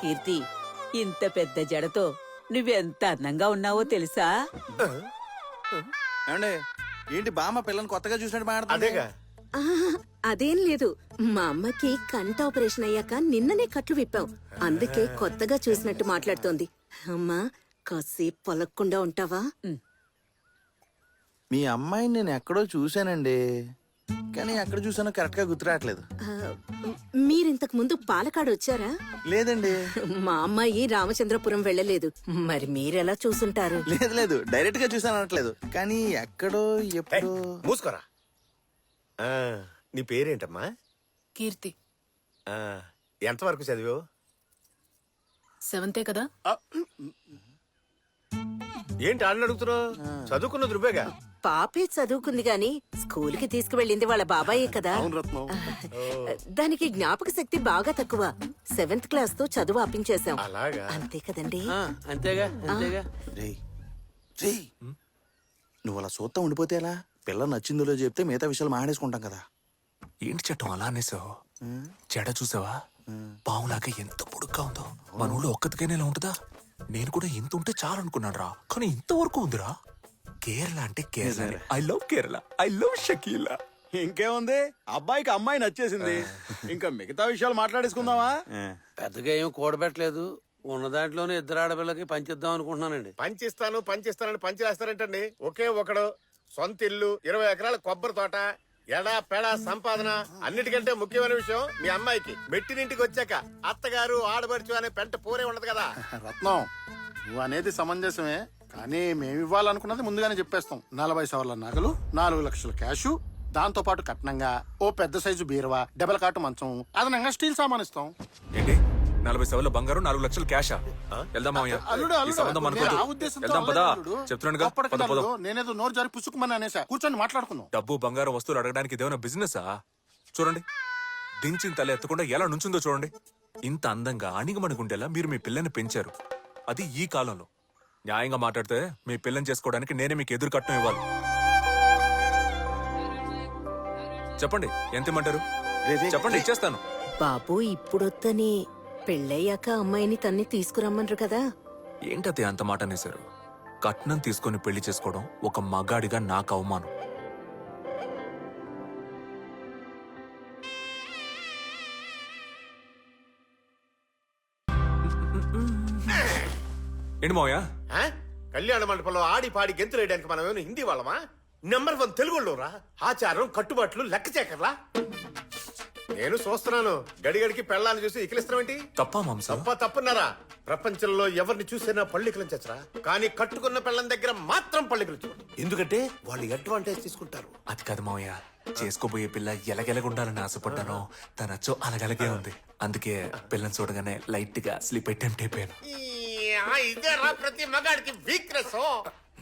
కీర్తి ఇంత పెద్ద జడతో నువ్వెంత అందంగా ఉన్నావో తెలుసా? ఏమండి ఏంటి బామ్మ పిల్లని కొత్తగా చూసినట్టు మాట్లాడుతుంది? అదేగా. అదేం లేదు. మా అమ్మకి కంట ఆపరేషన్ అయ్యాక నిన్ననే కట్లు విప్పాం. అందుకే కొత్తగా చూసినట్టు మాట్లాడుతోంది. అమ్మా కాసేపు పొలక్కుండా ఉంటావా? మీ అమ్మాయిని నేను ఎక్కడో చూశానండి. కానీ ఎక్కడ చూసానో కరెక్ట్గా గుర్తురావట్లేదు ఆ, మీరింతకు ముందు పాలకాడు వచ్చారా? లేదండి. మా అమ్మాయి రామచంద్రపురం వెళ్ళలేదు. మరి మీరెలా చూసుంటారు? లేదు లేదు. డైరెక్ట్గా చూసాను అనట్లేదు. కానీ ఎక్కడో ఎప్పుడు మూసుకోరా. ఆ, నీ పేరేంటమ్మా? కీర్తి. ఆ, ఎంతవరకు చదివావు? సెవెంతే కదా? ఏంటి ఆడిని అడుగుతున్నావు? చదువుకున్నది నువ్వేగా? పాపే చదువుకుంది గాని స్కూల్కి తీసుకువెళ్ళింది వాళ్ళ బాబాయే కదా. దానికి జ్ఞాపక శక్తి బాగా తక్కువ. సెవెంత్ క్లాస్తో చదువు ఆపించేశాం. అలాగా? అంతే కదండి. అంతేగా అంతేగా. రేయ్ రేయ్. నువ్వు అలా చూస్తా ఉండిపోతే ఎలా? పిల్ల నచ్చిందో లేదో చెప్తే మిగతా విషయాలు మాట్లాడేసుకుంటాం కదా. ఏంటి చట్టం అలా అనేసావు? జడ చూసావా? పావులాగా ఎంత పొడుగ్గా ఉందో. మన ఊళ్ళో ఒక్కతికైనా ఇలా ఉంటుందా? నేను కూడా ఇంత ఉంటే చాలు అనుకున్నాను రా కానీ ఇంతవరకు ఉందిరా. కేరళ అంటే Kerala I love Kerala I love Shakeela ఇంకేముంది? అబ్బాయికి అమ్మాయి నచ్చేసింది. ఇంకా మిగతా విషయాలు మాట్లాడేసుకుందామా? పెద్దగా ఏం కూడబెట్టలేదు. ఉన్న దాంట్లోనే ఇద్దరు ఆడపిల్లకి పంచిద్దాం అనుకుంటున్నానండి. పంచిస్తాను పంచిస్తానని పంచివేస్తారంటండి ఒకే ఒకడు సొంత ఇల్లు ఇరవై ఎకరాల కొబ్బరి తోట ఎడా పెడా సంపాదన అన్నిటికంటే ముఖ్యమైన విషయం మీ అమ్మాయికి. మెట్టినింటికి వచ్చాక అత్తగారు ఆడబడుచు అనే పెంట పూరే ఉండదు కదా. రత్నం నువ్వు అనేది సమంజసమే కానీ మేము ఇవ్వాలనుకున్నది ముందుగానే చెప్పేస్తాం. నలభై సవర్ల నగలు నాలుగు లక్షల క్యాషు దాంతో పాటు కట్నంగా ఓ పెద్ద సైజు బీరువా డబల్ కాటు మంచం అదనంగా స్టీల్ సామాన్ ఇస్తాం. ఏంటి? నలభై సవర్ల బంగారం నాలుగు లక్షలు క్యాషా వెళ్దాం మామయ్య అల్లుడు ఈ అల్లుడు సంబంధం నేను అనుకోదు ఆ ఉద్దేశంతో వెళ్దాం పదా. అనలేదు, అల్లుడు. చెప్తున్నానుగా గొప్పటికి పద పద. అల్లుడు, నేనేదో నోరు జారి పుసుకుమని అనేసా కూర్చొని డబ్బు బంగారం వస్తువులు అడగడానికి ఇదేమైనా బిజినెసా? చూడండి. దించిన తల ఎత్తకుండా ఎలా నుంచుందో చూడండి. ఇంత అందంగా అణిగమణిగుండేలా మీరు మీ పిల్లని పెంచారు. అది ఈ కాలంలో. న్యాయంగా మాట్లాడితే మీ పిల్లని చేసుకోవడానికి నేనే మీకు ఎదురు కట్నం ఇవ్వాలి. చెప్పండి ఎంత ఇమ్మంటారు? చెప్పండి ఇచ్చేస్తాను. బాబు ఇప్పుడొత్తని పెళ్ళయ్యాక అమ్మాయిని తన్ని తీసుకురమ్మన్రు కదా. ఏంటది అంత మాట అనేశారు? కట్నం తీసుకొని పెళ్ళి చేసుకోవడం ఒక మగాడిగా నాకు అవమానం. ఏంటి మావయ్య? ఆ? కళ్యాణ మండపంలో ఆడి పాడి గెంతులు వేయడానికి మనం ఏమైనా హిందీ వాళ్ళమా? నెంబర్ వన్ తెలుగు రా ఆచారం కట్టుబాట్లు లెక్క చేకర్లా? నేను చూస్తున్నాను. గడిగడికి పెళ్ళాన్ని చూసి ఇకిలిస్తాం ఏంటి? తప్పా మాంసం? తప్ప తప్పున్నారా? ప్రపంచంలో ఎవరిని చూసినా పళ్ళికలం చచ్చరా కానీ కట్టుకున్న పెళ్ళం దగ్గర మాత్రం పళ్ళికలు చూడు ఎందుకంటే? వాళ్ళు అడ్వాంటేజ్ తీసుకుంటారు. అది కాదు మావయ్య. చేసుకోబోయే పిల్ల ఎలగెలగుండాలని ఆశపడ్డాను. తనచ్చో అలగలగే ఉంది. అందుకే పిల్లని చూడగానే లైట్గా స్లీప్ అటెంప్ట్ అయిపోయాను. ఇదేరా ప్రతి మగాడికి వీక్నెస్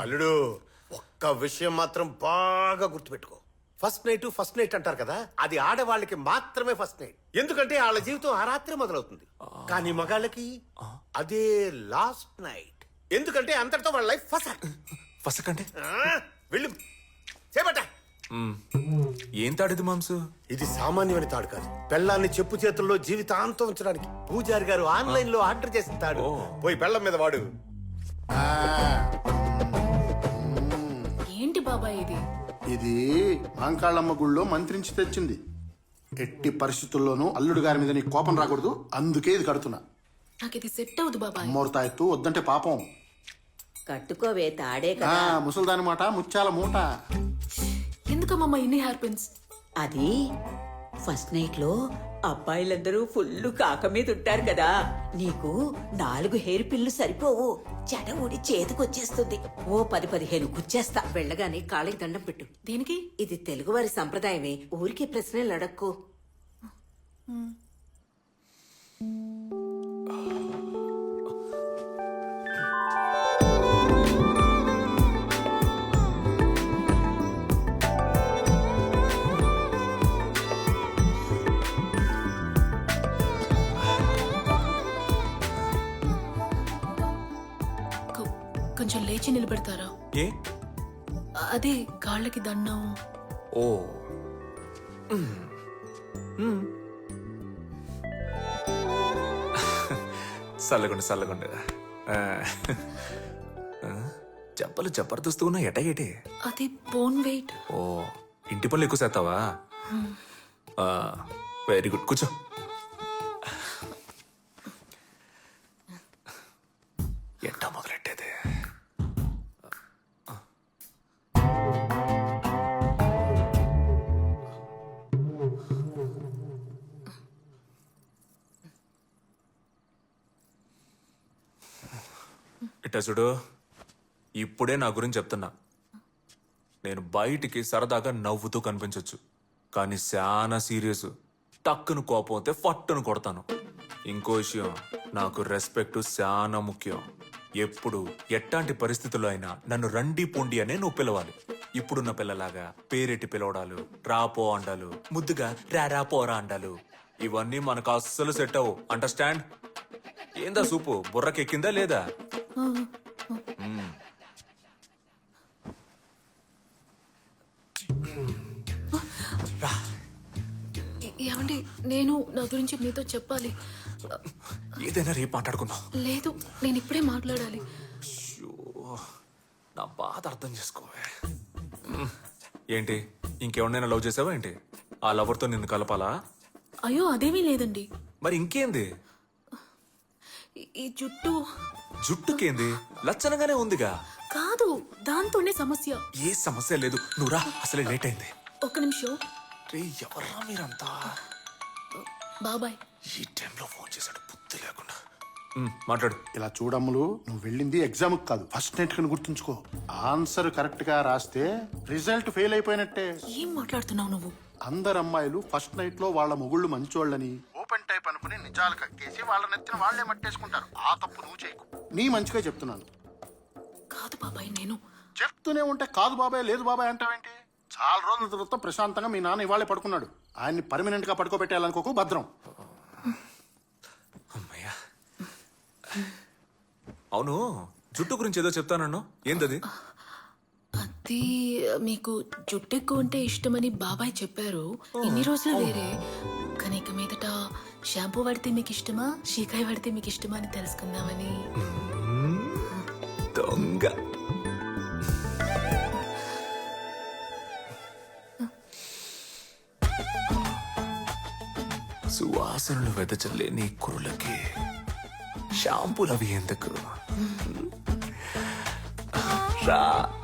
అల్లుడు ఒక్క విషయం మాత్రం బాగా గుర్తుపెట్టుకో. ఫస్ట్ నైట్ ఫస్ట్ నైట్ అంటారు కదా అది ఆడవాళ్ళకి మాత్రమే ఫస్ట్ నైట్. ఎందుకంటే వాళ్ళ జీవితం ఆ రాత్రి మొదలవుతుంది. కానీ మగాళ్ళకి అదే లాస్ట్ నైట్. ఎందుకంటే అంతటితో వాళ్ళ లైఫ్ ఫస్ట్ ఫస్ట్ కంటే వెళ్ళు. చేపట్ట. ఏం తాడిది మాంసు? ఇది సామాన్యమైన తాడు కాదు. పెళ్ళాన్ని చెప్పు చేతుల్లో జీవితాంతం ఉంచడానికి పూజారి గారు ఆన్లైన్లో ఆర్డర్ చేసిన తాడు. పోయి బెల్లం మీద వాడు. ఆ, ఏంటి బాబాయ్ ఇది? ఇది మాంకాళ్ళమ్మ గుళ్ళో మంత్రించి తెచ్చింది. ఎట్టి పరిస్థితుల్లోనూ అల్లుడు గారి మీద నీ కోపం రాకూడదు. అందుకే ఇది కడుతున్నా. నాకు ఇది సెట్ అవ్వదు బాబాయ్. అమ్మోరు తాయెత్తు వద్దంటే పాపం. కట్టుకోవే తాడే ఆ కదా ముసల్దాని మాట ముత్యాల మూట. ఎందుకమ్మా ఇన్ని హెయిర్ పిన్స్ అది ఫస్ట్ నైట్లో అబ్బాయిలందరూ ఫుల్ కాక మీద ఉంటారు కదా. నీకు నాలుగు హెయిర్ పిల్లు సరిపోవు. జడ ఊడి చేతికొచ్చేస్తుంది. ఓ పది పదిహేను కుచ్చేస్తా వెళ్ళగానే కాళ్ళకి దండం పెట్టు. దేనికి? ఇది తెలుగువారి సంప్రదాయమే. ఊరికే ప్రశ్నలు అడక్కు. కొంచెం లేచి నిలబెడతారా? ఏ? అదే కాళ్ళకి దండం. ఓ. చల్లగుండు చల్లగుండు చెప్పలు జబర్దస్తు ఉన్నా ఎటగేటి అది బోన్ వెయిట్. ఓ ఇంటి పనులు ఎక్కువ చేస్తావా? Very good. కూర్చో. ఇట్టా చూడు. ఇప్పుడే నా గురించి చెప్తున్నా. నేను బయటికి సరదాగా నవ్వుతూ కనిపించవచ్చు కానీ చాలా సీరియస్. టక్కును కోపం అయితే ఫట్టును కొడతాను. ఇంకో విషయం నాకు రెస్పెక్ట్ చాలా ముఖ్యం. ఎప్పుడు ఎట్టాంటి పరిస్థితుల్లో అయినా నన్ను రండి పొండి అనే నువ్వు పిలవాలి. ఇప్పుడున్న పిల్లలాగా పేరెట్టి పిలవడాలు రాపో అండాలు ముద్దుగా రారా పోరా అండాలు. ఇవన్నీ మనకు అస్సలు సెట్ అవ్వు. అండర్స్టాండ్ ఏందా సూపు? బుర్రకెక్కిందా లేదా? ఏమండి నేను నా గురించి మీతో చెప్పాలి. ఏదైనా రేపు మాట్లాడుకుందాం. లేదు నేను ఇప్పుడే మాట్లాడాలి. నా బాధ అర్థం చేసుకోవే. ఏంటి ఇంకెవరినైనా లవ్ చేసావా ఏంటి? ఆ లవర్తో నిన్ను కలపాలా? అయ్యో అదేమీ లేదండి. మరి ఇంకేంది? ఈ- జుట్టు. జుట్టుకేంది? లచ్చనగానే ఉందిగా. కాదు దాంతోనే సమస్య. ఏ సమస్య లేదు. నువ్వురా అసలే లేట్ అయింది. ఒక్క నిమిషం. రే ఎవర్రా మీరంతా? బాబాయ్. ఈ టైంలో ఫోన్ చేశాడు బుద్ధి లేకుండా. మాట్లాడు. ఇలా చూడమ్ములు నువ్వు వెళ్ళింది ఎగ్జామ్ కాదు. ఫస్ట్ నైట్ కని గుర్తుంచుకో. ఆన్సర్ కరెక్ట్గా రాస్తే రిజల్ట్ ఫెయిల్ అయిపోయినట్టే. ఏం మాట్లాడుతున్నావు నువ్వు? అందరు అమ్మాయిలు ఫస్ట్ నైట్లో వాళ్ళ మొగుళ్ళు మంచోళ్ళని టైప్ అనుకుని నిజాలు కక్కేసి వాళ్ళ నెత్తిన వాళ్ళే మట్టేసుకుంటారు. ఆ తప్పు నువ్వు చేయకు. నీ మంచిగా చెప్తున్నాను. కాదు బాబాయ్ నేను. చెప్తూనే ఉంటే కాదు బాబాయ్ లేదు బాబాయ్ అంటావేంటి? చాలా రోజుల తర్వాత ప్రశాంతంగా మీ నాన్న ఇవాళే పడుకున్నాడు. ఆయన్ని పర్మనెంట్గా పడుకోబెట్టాలనుకోకు భద్రం. అమ్మయ్యా. అవును జుట్టు గురించి ఏదో చెప్తానన్ను ఏందది? అది మీకు జుట్టు ఎక్కువ ఉంటే ఇష్టమని బాబాయ్ చెప్పారు. ఇన్ని రోజులు వేరే. కానీ ఇక మీదట షాంపూ పడితే మీకు ఇష్టమా? షీకాయ పడితే మీకు ఇష్టమా అని తెలుసుకుందామని. దొంగ. సువాసనలు వెదజల్లే కురులకి షాంపూలు అవి ఎందుకు? రా.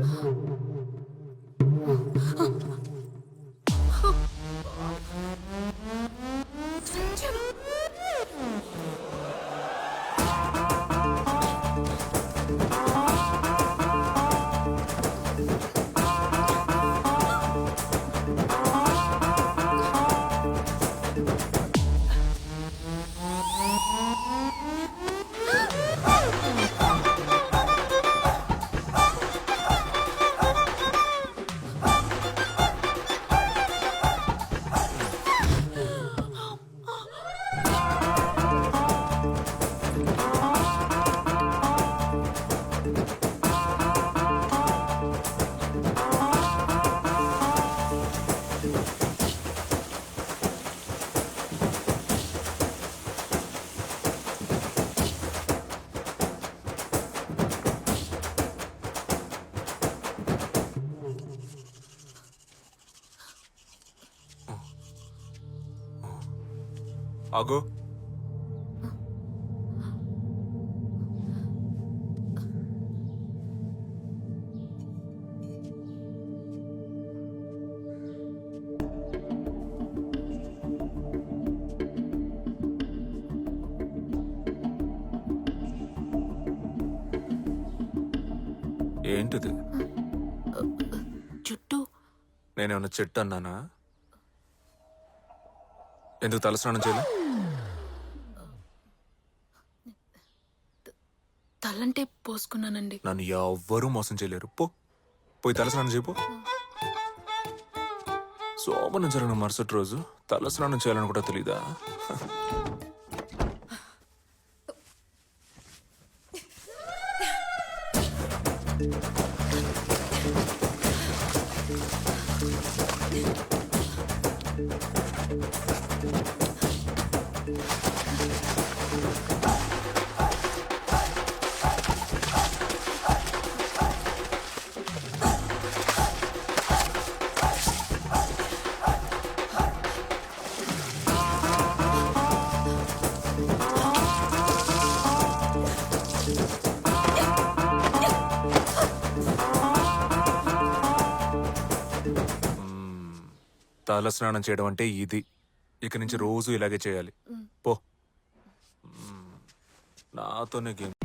Oh. ఆగు. ఏంటిది? జుట్టు నేనేమన్నా చెట్టు అన్నానా? ఎందుకు తలస్నానం చేయలే? తలంటే పోసుకున్నానండి. నన్ను ఎవ్వరూ మోసం చేయలేరు. పో. పోయి తలస్నానం చేయపో సోమనం జరిగిన మరుసటి రోజు తల స్నానం చేయాలని కూడా తెలీదా? తల స్నానం చేయడం అంటే ఇది. ఇక నుంచి రోజు ఇలాగే చేయాలి. పో. నాతోనే గేమ్